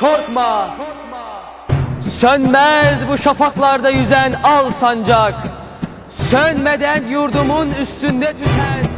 korkma. Sönmez bu şafaklarda yüzen al sancak. Sönmeden yurdumun üstünde tüten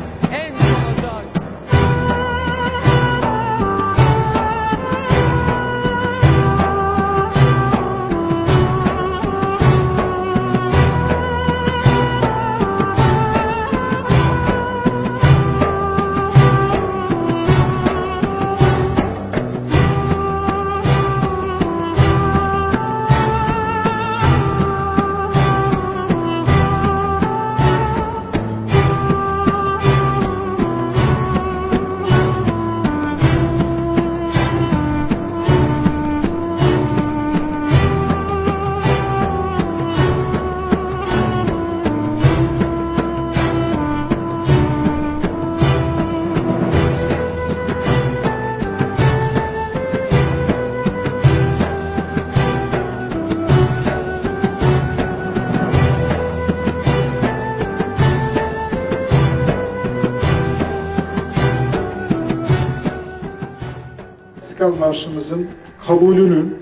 İstiklal Marşımızın kabulünün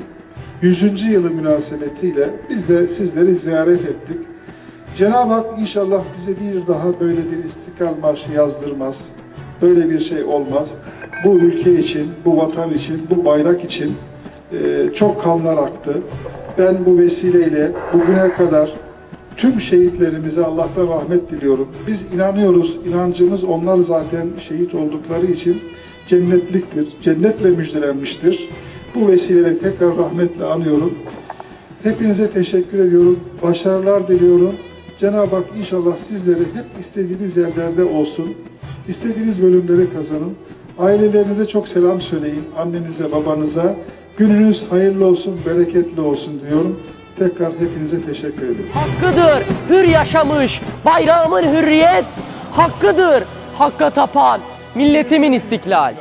100. yılı münasebetiyle biz de sizleri ziyaret ettik. Cenab-ı Hak inşallah bize bir daha böyle bir İstiklal Marşı yazdırmaz. Böyle bir şey olmaz. Bu ülke için, bu vatan için, bu bayrak için e, çok kanlar aktı. Ben bu vesileyle bugüne kadar tüm şehitlerimize Allah'tan rahmet diliyorum. Biz inanıyoruz, inancımız onlar zaten şehit oldukları için cennetliktir, cennetle müjdelenmiştir. Bu vesileyle tekrar rahmetle anıyorum. Hepinize teşekkür ediyorum, başarılar diliyorum. Cenab-ı Hak inşallah sizleri hep istediğiniz yerlerde olsun, istediğiniz bölümleri kazanın. Ailelerinize çok selam söyleyin, annenize, babanıza. Gününüz hayırlı olsun, bereketli olsun diyorum. Tekrar hepinize teşekkür ederim. Hakkıdır hür yaşamış bayrağımın hürriyet hakkıdır hakka tapan milletimin istiklal.